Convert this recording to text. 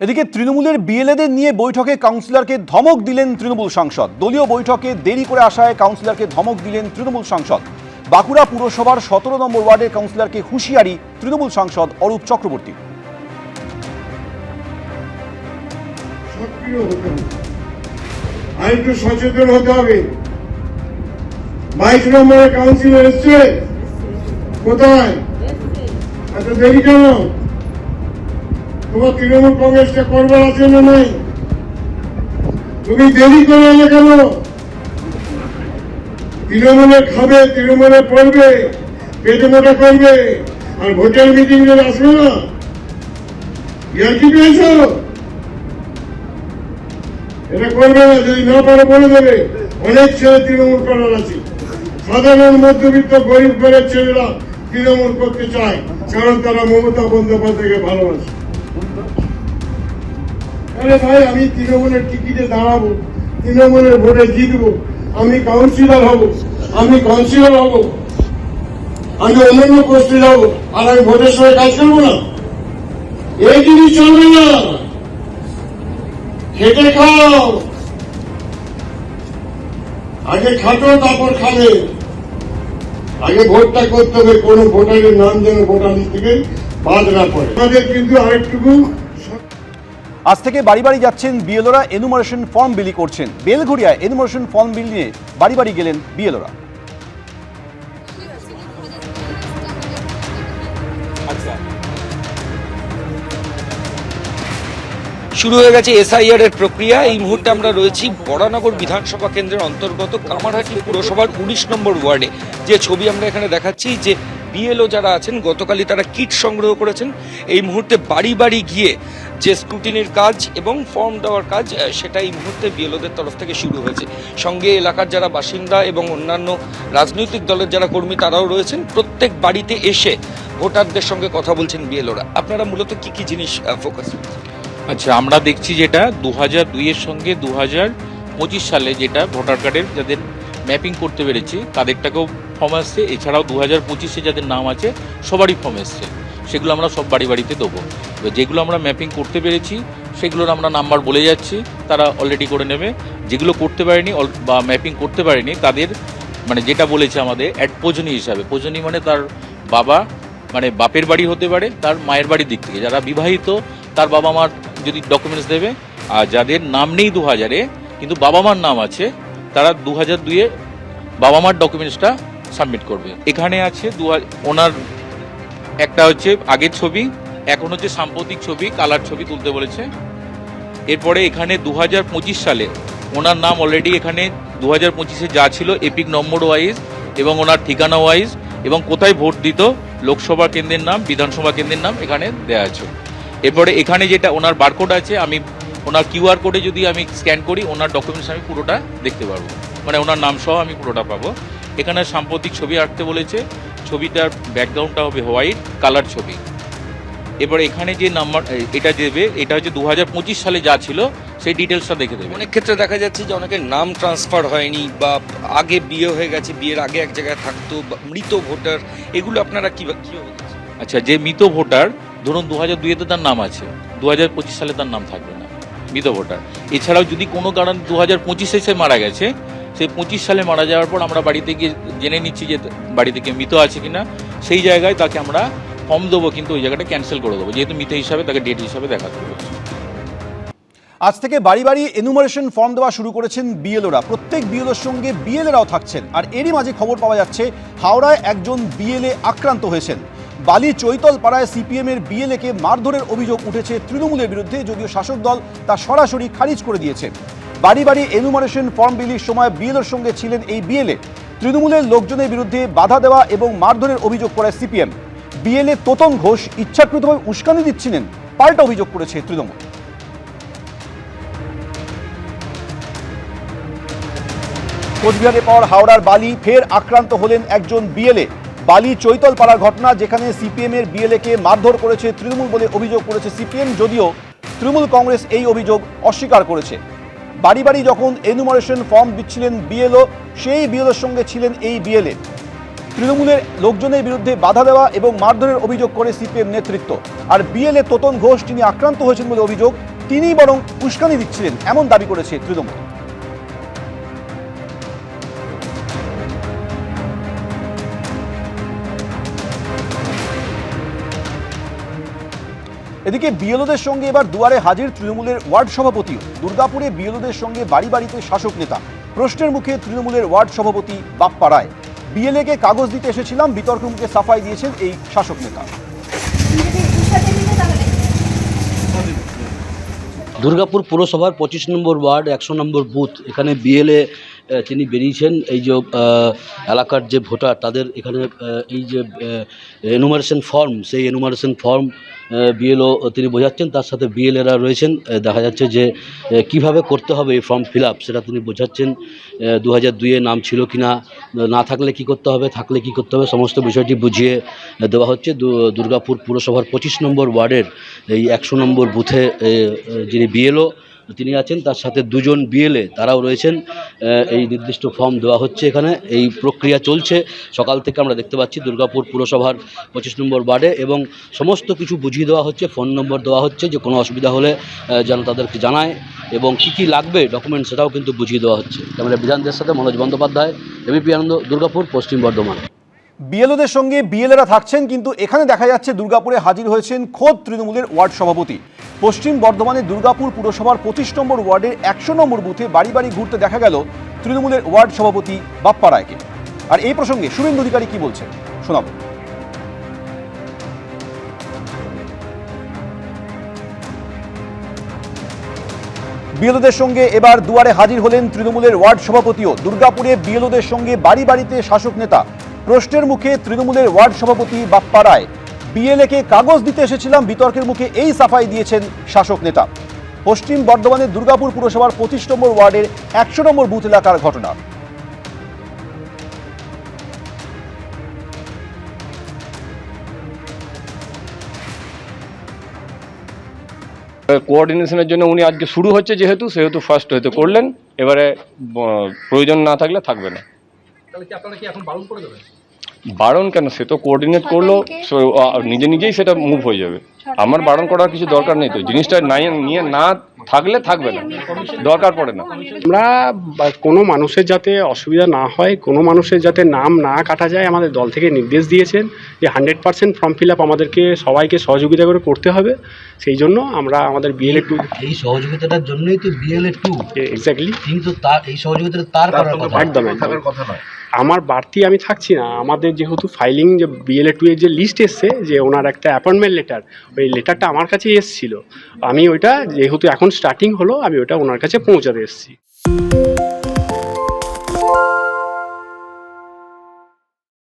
এদিকে তৃণমূলের বিএলএদের নিয়ে বৈঠকে কাউন্সিলরকে ধমক দিলেন তৃণমূল সাংসদ। দলীয় বৈঠকে দেরি করে আসায় কাউন্সিলরকে ধমক দিলেন তৃণমূল সাংসদ। বাঁকুড়া পুরসভার সতেরো নম্বর ওয়ার্ডের কাউন্সিলরকে হুঁশিয়ারি তৃণমূল সাংসদ অরূপ চক্রবর্তী। সক্রিয় হতে হবে। আর একটু সচেতন হতে হবে। বাইশ নম্বরে কাউন্সিলর এসছে? কোথায়? এত দেরি কেন? তোমার তৃণমূল কংগ্রেসটা করবার আছে না নাই। তুমি দেরি করে এলে কেন? তৃণমূলে খাবে, তৃণমূলে পড়বে, পেটে করবে, আর ভোটার মিটিং এর আসবে না। ইয়ার কি পেয়েছ? এটা করবে না, যদি না পারে বলে দেবে। অনেক ছেলে তৃণমূল করার আছে। সাধারণ মধ্যবিত্ত, গরিব ঘরের ছেলেরা তৃণমূল করতে চায়। কারণ তারা মমতা বন্দ্যোপাধ্যায়কে ভালোবাসে। আরে ভাই, আমি তৃণমূলের টিকিটে দাঁড়াবো, তৃণমূলের ভোটে জিতবো, আমি কাউন্সিলর হব, আমি কাউন্সিলর হব। আমি অন্যান্য পোস্টে যাব, আর আমি ভোটের সময় কাজ করব না। এই জিনিস চলবে না। খেটে খাও। আগে খাটো, তারপর খাবে। আগে ভোটটা করতে হবে, কোন ভোটারের নাম যেন ভোটার থেকে বাদ না পড়ে। আমাদের কিন্তু আরেকটুকু আজ থেকে বাড়ি বাড়ি যাচ্ছেন বিএলওরা এনুমারেশন ফর্ম বিলি করছেন। বেলঘড়িয়ায় এনুমারেশন ফর্ম বিল নিয়ে বাড়ি বাড়ি গেলেন বিএলওরা। শুরু হয়ে গেছে এসআইআর এর প্রক্রিয়া। এই মুহূর্তে আমরা রয়েছি বরানগর বিধানসভা কেন্দ্রের অন্তর্গত কামারহাটি পুরসভার উনিশ নম্বর ওয়ার্ডে। যে ছবি আমরা এখানে দেখাচ্ছি যে বিএলও যারা আছেন, গতকালই তারা কিট সংগ্রহ করেছেন। এই মুহূর্তে বাড়ি বাড়ি গিয়ে যে স্ক্রুটিনির কাজ এবং ফর্ম দেওয়ার কাজ সেটা এই মুহূর্তে বিএলওদের তরফ থেকে শুরু হয়েছে। সঙ্গে এলাকার যারা বাসিন্দা এবং অন্যান্য রাজনৈতিক দলের যারা কর্মী, তারাও রয়েছেন। প্রত্যেক বাড়িতে এসে ভোটারদের সঙ্গে কথা বলছেন বিএলওরা। আপনারা মূলত কি কি জিনিস ফোকাস আচ্ছা আমরা দেখছি যেটা দু হাজার দুইয়ের সঙ্গে দু হাজার পঁচিশ সালে যেটা ভোটার কার্ডের যাদের ম্যাপিং করতে পেরেছি, তাদেরটাকেও ফর্ম আসছে। এছাড়াও দু হাজার পঁচিশে যাদের নাম আছে, সবারই ফর্ম এসছে। সেগুলো আমরা সব বাড়ি বাড়িতে দেবো। যেগুলো আমরা ম্যাপিং করতে পেরেছি, সেগুলোর আমরা নাম্বার বলে যাচ্ছি। তারা অলরেডি করে নেবে। যেগুলো করতে পারেনি বা ম্যাপিং করতে পারেনি, তাদের মানে যেটা বলেছে আমাদের অ্যাড পোজনী হিসাবে। পোজনী মানে তার বাবা মানে বাপের বাড়ি হতে পারে, তার মায়ের বাড়ির দিক থেকে। যারা বিবাহিত, তার বাবা মার যদি ডকুমেন্টস দেবে, আর যাদের নাম নেই দু হাজারে কিন্তু বাবা মার নাম আছে, তারা দু হাজার দুয়ে বাবা মার ডকুমেন্টসটা সাবমিট করবে। এখানে আছে দু ওনার একটা হচ্ছে আগের ছবি, এখন হচ্ছে সাম্প্রতিক ছবি, কালার ছবি তুলতে বলেছে। এরপরে এখানে দু হাজার পঁচিশ সালে ওনার নাম অলরেডি এখানে দু হাজার পঁচিশে যা ছিল এপিক নম্বর ওয়াইজ এবং ওনার ঠিকানা ওয়াইজ এবং কোথায় ভোট দিত, লোকসভা কেন্দ্রের নাম, বিধানসভা কেন্দ্রের নাম এখানে দেওয়া আছে। এরপরে এখানে যেটা ওনার বারকোড আছে, আমি ওনার কিউআর কোডে যদি আমি স্ক্যান করি, ওনার ডকুমেন্টস আমি পুরোটা দেখতে পারব। মানে ওনার নাম সহ আমি পুরোটা পাবো। এখানে সাম্প্রতিক ছবি আঁকতে বলেছে। ছবিটার ব্যাকগ্রাউন্ডটা হবে হোয়াইট কালার ছবি। এবার এখানে যে নাম্বার এটা দেবে এটা হচ্ছে দু হাজার পঁচিশ সালে যা ছিল সেই ডিটেলসটা দেখে দেবে। অনেক ক্ষেত্রে দেখা যাচ্ছে যে অনেকের নাম ট্রান্সফার হয়নি বা আগে বিয়ে হয়ে গেছে বিয়ের আগে এক জায়গায় থাকতো বা মৃত ভোটার এগুলো আপনারা কি কীভাবে? আচ্ছা যে মৃত ভোটার ধরুন দু হাজার দুইতে তার নাম আছে দু হাজার পঁচিশ সালে তার নাম থাকবে না মৃত ভোটার। এছাড়াও যদি কোনো কারণ দু হাজার পঁচিশে সে মারা গেছে সেই পঁচিশ সালে মারা যাওয়ার পর আমরা বাড়িতে গিয়ে জেনে নিচ্ছি যে বাড়ি থেকে মৃত আছে কিনা, সেই জায়গায় তাকে আমরা ফর্ম দেবো, কিন্তু ওই জায়গাটা ক্যান্সেল করে দেবো। যেহেতু মৃত হিসাবে তাকে ডেট হিসাবে দেখাতে হবে। আজ থেকে বাড়ি বাড়ি এনুমারেশন ফর্ম দেওয়া শুরু করেছেন বিএলওরা প্রত্যেক বিএলওর সঙ্গে বিএলএরাও থাকছেন। আর এরই মাঝে খবর পাওয়া যাচ্ছে, হাওড়ায় একজন বিএলএ আক্রান্ত হয়েছেন। বালি চৈতল পাড়ায় সিপিএম এর বিএলএকে মারধরের অভিযোগ উঠেছে তৃণমূলের বিরুদ্ধে, যদিও শাসক দল তা সরাসরি খারিজ করে দিয়েছে। বাড়ি বাড়ি এনুমারেশন ফর্ম বিলির সময় বিএলওর সঙ্গে ছিলেন এই বিএলএ। তৃণমূলের লোকজনের বিরুদ্ধে বাধা দেওয়া এবং মারধরের অভিযোগ করে সিপিএম। বিএলএ তোতন ঘোষ ইচ্ছাকৃতভাবে উস্কানি দিচ্ছিলেন, পাল্টা অভিযোগ করেছে তৃণমূল। কোচবিহারের পর হাওড়ার বালি, ফের আক্রান্ত হলেন একজন বিএলএ। বালি চৈতল পাড়ার ঘটনা যেখানে সিপিএম এর বিএলএ কে মারধর করেছে তৃণমূল বলে অভিযোগ করেছে সিপিএম, যদিও তৃণমূল কংগ্রেস এই অভিযোগ অস্বীকার করেছে। বাড়ি বাড়ি যখন এনুমারেশন ফর্ম দিচ্ছিলেন বিএলও সেই বিএলওর সঙ্গে ছিলেন এই বিএলএ তৃণমূলের লোকজনের বিরুদ্ধে বাধা দেওয়া এবং মারধরের অভিযোগ করে সিপিএম নেতৃত্ব। আর বিএলএ তোতন ঘোষ তিনি আক্রান্ত হয়েছেন বলে অভিযোগ তিনি বরং উস্কানি দিচ্ছিলেন, এমন দাবি করেছে তৃণমূল। এদিকে বিএলওদের সঙ্গে এবার দুয়ারে হাজির তৃণমূলের ওয়ার্ড সভাপতিও দুর্গাপুরে বিএলওদের সঙ্গে বাড়ি বাড়িতে শাসক নেতা। প্রশ্নের মুখে তৃণমূলের ওয়ার্ড সভাপতি বাপ্পা রায়। বিএলএকে কাগজ দিতে এসেছিলাম, বিতর্ক মুখে সাফাই দিয়েছেন এই শাসক নেতা। দুর্গাপুর পুরসভার পঁচিশ নম্বর ওয়ার্ড, একশো নম্বর বুথ, এখানে বিএলএ তিনি বেরিয়েছেন। এই যে এলাকার যে ভোটার, তাদের এখানে এই যে এনুমারেশন ফর্ম সেই এনুমারেশন ফর্ম বিএলও তিনি বোঝাচ্ছেন। তার সাথে বিএলএরা রয়েছেন। দেখা যাচ্ছে যে কীভাবে করতে হবে এই ফর্ম ফিল সেটা তিনি বোঝাচ্ছেন। দু হাজার দুইয়ে নাম ছিল কি না না থাকলে কি করতে হবে, থাকলে কি করতে হবে, সমস্ত বিষয়টি বুঝিয়ে দেওয়া হচ্ছে। দুর্গাপুর পুরসভার পঁচিশ নম্বর ওয়ার্ডের এই একশো নম্বর বুথে যিনি বিএলও তিনি আছেন, তার সাথে দুজন বিএলএ তারাও রয়েছেন। এই নির্দিষ্ট ফর্ম দেওয়া হচ্ছে এখানে, এই প্রক্রিয়া চলছে। সকাল থেকে আমরা দেখতে পাচ্ছি দুর্গাপুর পুরসভার পঁচিশ নম্বর ওয়ার্ডে এবং সমস্ত কিছু বুঝিয়ে দেওয়া হচ্ছে ফোন নম্বর দেওয়া হচ্ছে যে কোনো অসুবিধা হলে যেন তাদেরকে জানায় এবং কী কী লাগবে ডকুমেন্ট সেটাও কিন্তু বুঝিয়ে দেওয়া হচ্ছে। ক্যামেরা বিধানদের সাথে মনোজ বন্দ্যোপাধ্যায় এবিপি আনন্দ, দুর্গাপুর, পশ্চিম বর্ধমান। বিএলওদের সঙ্গে বিএলএরা থাকছেন, কিন্তু এখানে দেখা যাচ্ছে দুর্গাপুরে হাজির হয়েছেন খোদ তৃণমূলের ওয়ার্ড সভাপতি। পশ্চিম বর্ধমানের দুর্গাপুর পুরসভার পঁচিশ নম্বর ওয়ার্ডের একশো নম্বর বুথে বাড়ি বাড়ি ঘুরতে দেখা গেল তৃণমূলের ওয়ার্ড সভাপতি বাপ্পা রায়কে। আর এই প্রসঙ্গে শুভেন্দু অধিকারী কি বলছেন? শোনাবো। বিএলওদের সঙ্গে এবার দুয়ারে হাজির হলেন তৃণমূলের ওয়ার্ড সভাপতিও। দুর্গাপুরে বিএলওদের সঙ্গে বাড়ি বাড়িতে শাসক নেতা। প্রশ্নের মুখে তৃণমূলের ওয়ার্ড সভাপতি বাপ্পা রায়। বিএলএকে কাগজ দিতে এসেছিলাম বিতর্কের মুখে এই সাফাই দিয়েছেন শাসক নেতা। পশ্চিম বর্ধমানের দুর্গাপুর পুরসভার পঁচিশ নম্বর ওয়ার্ডের একশো নম্বর বুথ এলাকার ঘটনা। কোঅর্ডিনেশনের জন্য উনি আজকে শুরু হচ্ছে যেহেতু সেহেতু ফার্স্ট হয়তো করলেন। এবারে প্রয়োজন না থাকলে থাকবে না। বারণ কেন? সে তো কোঅর্ডিনেট করল নিজে নিজেই সেটা মুভ হয়ে যাবে। আমার বারণ করার কিছু দরকার নেই তো। জিনিসটা নাই নিয়ে না থাকলে থাকবে না। দরকার পড়ে না। আমরা কোনো মানুষের যাতে অসুবিধা না হয় কোনো মানুষের যাতে নাম না কাটা যায় আমাদের দল থেকে নির্দেশ দিয়েছেন যে hundred percent form fill up আমাদেরকে সবাইকে সহযোগিতা করে করতে হবে। সেই জন্য আমরা আমাদের বিএলএ টু এই সহযোগিতাটার জন্যই তো বিএলএ টু এক্স্যাক্টলি কিন্তু তার এই সহযোগিতাটা তার করার কথা। একদম একদম। আমার বাড়তি আমি থাকছি না। আমাদের যেহেতু ফাইলিং যে বিএলএ টু এর যে লিস্ট এসছে, যে ওনার একটা অ্যাপয়েন্টমেন্ট লেটার ওই লেটারটা আমার কাছে এসেছিল। আমি ওইটা যেহেতু এখন স্টার্টিং হলো, আমি ওটা ওনার কাছে পৌঁছাতে এসেছি।